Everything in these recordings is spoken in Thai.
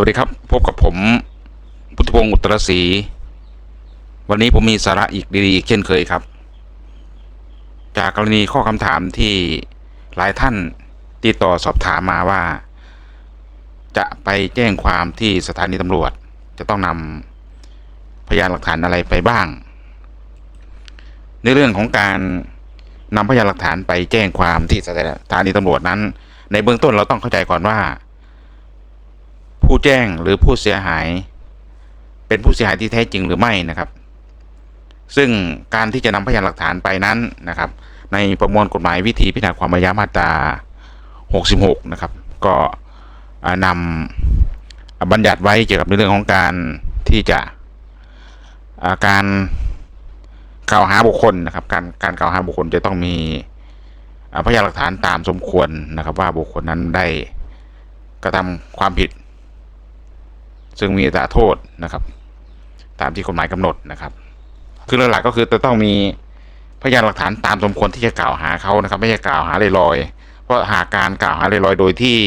วัสดีครับ พบกับผม พุทธพงศ์อุตรศรีวันนี้ผมมีสาระอีกดีๆอีกเช่นเคยครับ จากกรณีข้อคำถามที่หลายท่านติดต่อสอบถามมาว่า จะไปแจ้งความที่สถานีตำรวจ จะต้องนำพยานหลักฐานอะไรไปบ้าง ในเรื่องของการนำพยานหลักฐานไปแจ้งความที่สถานีตำรวจนั้น ในเบื้องต้นเราต้องเข้าใจก่อนว่า ผู้แจ้งหรือผู้เสียหาย เป็นผู้เสียหายที่แท้จริงหรือไม่นะครับ ซึ่งการที่จะนำพยานหลักฐานไปนั้นนะครับ ในประมวลกฎหมายวิธีพิจารณาความอาญามาตรา 66 นะครับ ก็อ่านำบัญญัติไว้เกี่ยวกับในเรื่องของการที่จะาการกล่าวหาบุคคลนะครับ การการกล่าวหาบุคคลจะต้องมีพยานหลักฐานตามสมควรนะครับ ว่าบุคคลนั้นได้กระทำความผิด ซึ่งมีอัตราโทษนะครับ ตามที่กฎหมายกำหนดนะครับคือหลักๆก็คือจะต้องมีพยานหลักฐานตามสมควรที่จะกล่าวหาเขานะครับ ไม่ใช่กล่าวหาลอยๆเพราะหากการกล่าวหาลอยๆโดยที่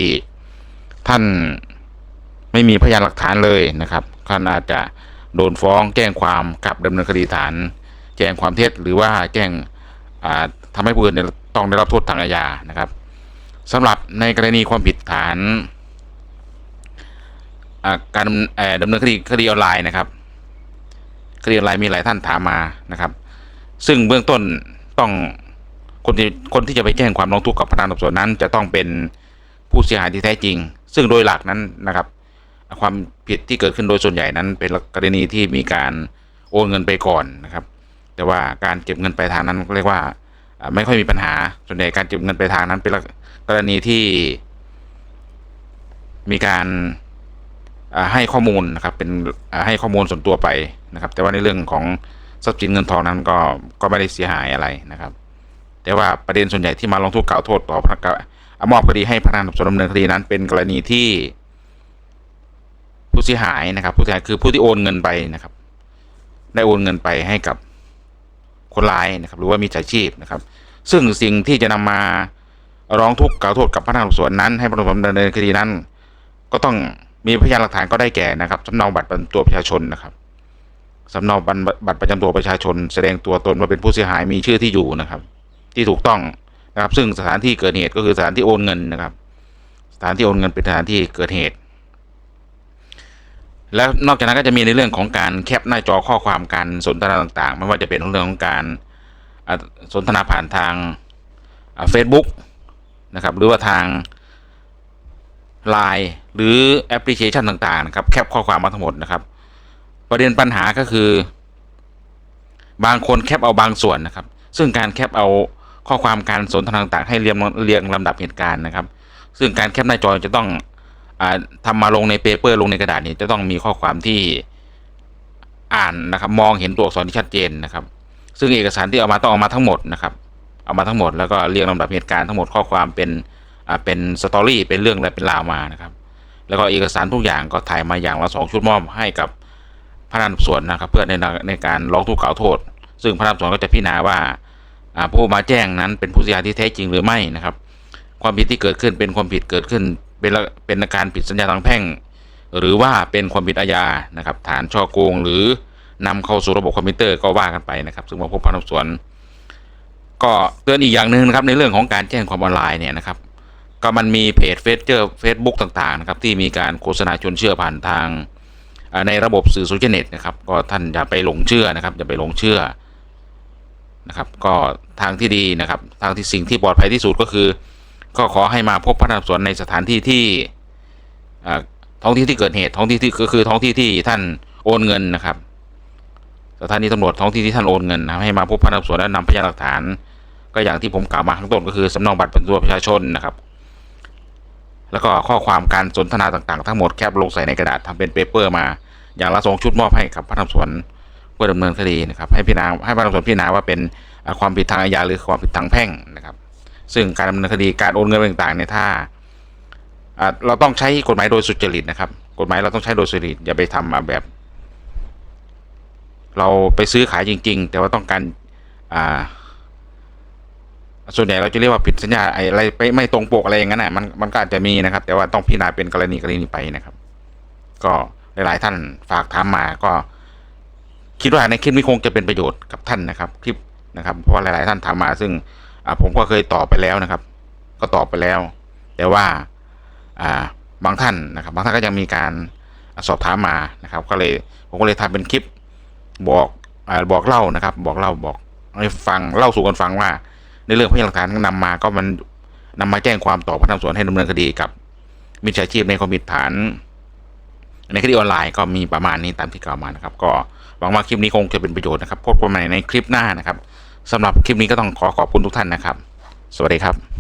ท่านไม่มีพยานหลักฐานเลยนะครับท่านอาจจะโดนฟ้องแจ้งความกลับดำเนินคดีฐาน แจ้งความเท็จหรือว่าแจ้งอ่าทำให้ผู้อื่นต้องได้รับโทษทางอาญานะครับสำหรับในกรณีความผิดฐาน การดำเนินคดีคดีออนไลน์นะครับคดีออนไลน์มีหลายท่านถามมานะครับ ซึ่งเบื้องต้นต้องคนที่คนที่จะไปแจ้งความร้องทุกข์กับพนักงานสอบสวนนั้น จะต้องเป็นผู้เสียหายที่แท้จริง ซึ่งโดยหลักนั้นนะครับ ความผิดที่เกิดขึ้นโดยส่วนใหญ่นั้น เป็นกรณีที่มีการโอนเงินไปก่อนนะครับ แต่ว่าการเก็บเงินไปทางนั้นเรียกว่าไม่ค่อยมีปัญหาส่วนใหญ่การเก็บเงินไปทางนั้นเป็นกรณีที่มีการ ให้ข้อมูลนะครับเป็นให้ข้อมูลส่วนตัวไปนะครับ แต่ว่าในเรื่องของทรัพย์สินเงินทองนั้นก็ก็ไม่ได้เสียหายอะไรนะครับ แต่ว่าประเด็นส่วนใหญ่ที่มาลงทษกล่าวโทษต่อพนักงานอ่ามอบคดีให้พนักงานสอบสวนดำเนินคดีนั้น เป็นกรณีที่ผู้เสียหายนะครับ ผู้เสียหายคือผู้ที่โอนเงินไปนะครับ ได้โอนเงินไปให้กับคนร้ายนะครับ หรือว่ามีจฉาชีพนะครับ ซึ่งสิ่งที่จะนำมาร้องทุกข์กล่าวโทษกับพนักงานสอบสวนนั้น ให้พนักงานสอบสวนดำเนินคดีนั้น ก็ต้อง มีพยานหลักฐานก็ได้แก่นะครับสำเนาบัตรประจำตัวประชาชนนะครับสำเนาบัตรบัตรประจำตัวประชาชน แสดงตัวตนว่าเป็นผู้เสียหายมีชื่อที่อยู่นะครับ ที่ถูกต้องนะครับ ซึ่งสถานที่เกิดเหตุก็คือสถานที่โอนเงินนะครับ สถานที่โอนเงินเป็นสถานที่เกิดเหตุ แล้วนอกจากนั้นก็จะมีในเรื่องของการแคปหน้าจอข้อความการสนทนาต่างๆ ไม่ว่าจะเป็นเรื่องของการสนทนาผ่านทางเฟซบุ๊กนะครับหรือว่าทาง ไลน์หรือแอปพลิเคชันต่างๆนะครับแคปข้อความมาทั้งหมดนะครับ ประเด็นปัญหาก็คือ บางคนแคปเอาบางส่วนนะครับ ซึ่งการแคปเอาข้อความการสนทนาต่างๆให้เรียงเรียงลำดับเหตุการณ์นะครับ ซึ่งการแคปหน้าจอจะต้องอาทำมาลงในเปเปอร์ลงในกระดาษนี้จะต้องมีข้อความที่อ่านนะครับ มองเห็นตัวอักษรที่ชัดเจนนะครับ ซึ่งเอกสารที่เอามาต้องเอามาทั้งหมดนะครับ เอามาทั้งหมดแล้วก็เรียงลำดับเหตุการณ์ทั้งหมดข้อความเป็น เป็นสตอรี่เป็นเรื่องอะไรเป็นราวมานะครับ แล้วก็เอกสารทุกอย่างก็ถ่ายมาอย่างละสองชุดมอบให้กับพนักงานสอบสวนนะครับ เพื่อในในการร้องทุกข์กล่าวโทษ ซึ่งพนักงานสอบสวนก็จะพิจารณาว่าผู้มาแจ้งนั้นเป็นผู้เสียหายที่แท้จริงหรือไม่นะครับ ความผิดที่เกิดขึ้นเป็นความผิดเกิดขึ้น เป็นเป็นการผิดสัญญาทางแพ่ง หรือว่าเป็นความผิดอาญานะครับ ฐานช่อโกงหรือนำเข้าสู่ระบบคอมพิวเตอร์ก็ว่ากันไปนะครับ ซึ่งมาพบพนักงานสอบสวน ก็เตือนอีกอย่างหนึ่งนะครับในเรื่องของการแจ้งความออนไลน์เนี่ยนะครับ ก็มันมีเพจเฟซเจอร์เฟซบุ๊กต่างๆนะครับที่มีการโฆษณาชวนเชื่อผ่านทางในระบบสื่อโซเชียลเน็ตนะครับก็ท่านอย่าไปหลงเชื่อนะครับอย่าไปหลงเชื่อนะครับก็ทางที่ดีนะครับทางที่สิ่งที่ปลอดภัยที่สุดก็คือ ก็ขอให้มาพบพนักงานสวนในสถานที่ที่ท้องที่ที่เกิดเหตุท้องที่ที่ก็คือท้องที่ที่ท่านโอนเงินนะครับ สถานีตำรวจท้องที่ที่ท่านโอนเงินนะให้มาพบพนักงานสอบสวนและนำพยานหลักฐาน ก็อย่างที่ผมกล่าวมาข้างต้นก็คือสำเนาบัตรประจำตัวประชาชนนะครับ แล้วก็ข้อความการสนทนาต่างๆ ทั้งหมดแคปลงใส่ในกระดาษทำเป็นเปเปอร์มาอย่างละสองชุดมอบให้กับพนักงานสวนเพื่อดำเนินคดีนะครับให้พิจารณาให้พนักงานสวนพิจารณาว่าเป็นความผิดทางอาญาหรือความผิดทางแพ่งนะครับ ซึ่งการดำเนินคดีการโอนเงินต่างๆเนี่ยถ้าเราต้องใช้กฎหมายโดยสุจริตนะครับ กฎหมายเราต้องใช้โดยสุจริตอย่าไปทำมาแบบ เราไปซื้อขายจริง ๆ แต่ว่าต้องการอ่า ส่วนใหญ่เราจะเรียกว่าผิดสัญญาอะไรไปไม่ตรงปกอะไรอย่างนั้นน่ะมันมันก็อาจจะมีนะครับ แต่ว่าต้องพิจารณาเป็นกรณีกรณีไปนะครับ ก็หลาย ๆ ท่านฝากถามมาก็ คิดว่าในคลิปนี้คงจะเป็นประโยชน์กับท่านนะครับ คลิปนะครับ เพราะว่าหลาย ๆ ท่านถามมา ซึ่งผมก็เคยตอบไปแล้วนะครับ ก็ตอบไปแล้ว แต่ว่าบางท่านนะครับ บางท่านก็ยังมีการสอบถามมานะครับ ก็เลยผมก็เลยทำเป็นคลิปบอกอบอกเล่านะครับ บอกเล่าบอกให้ฟังเล่าสู่กันฟังว่า ในเรื่องพยานหลักฐานนำมาก็มันนำมาแจ้งความต่อพนักงานสวนให้ดำเนินคดีกับมิจฉาชีพในความผิดฐาน ในคดีออนไลน์ก็มีประมาณนี้ตามที่กล่าวมานะครับ ก็หวังว่าคลิปนี้คงจะเป็นประโยชน์นะครับพบกันใหม่ในคลิปหน้านะครับสำหรับคลิปนี้ก็ต้องขอขอบคุณทุกท่านนะครับ สวัสดีครับ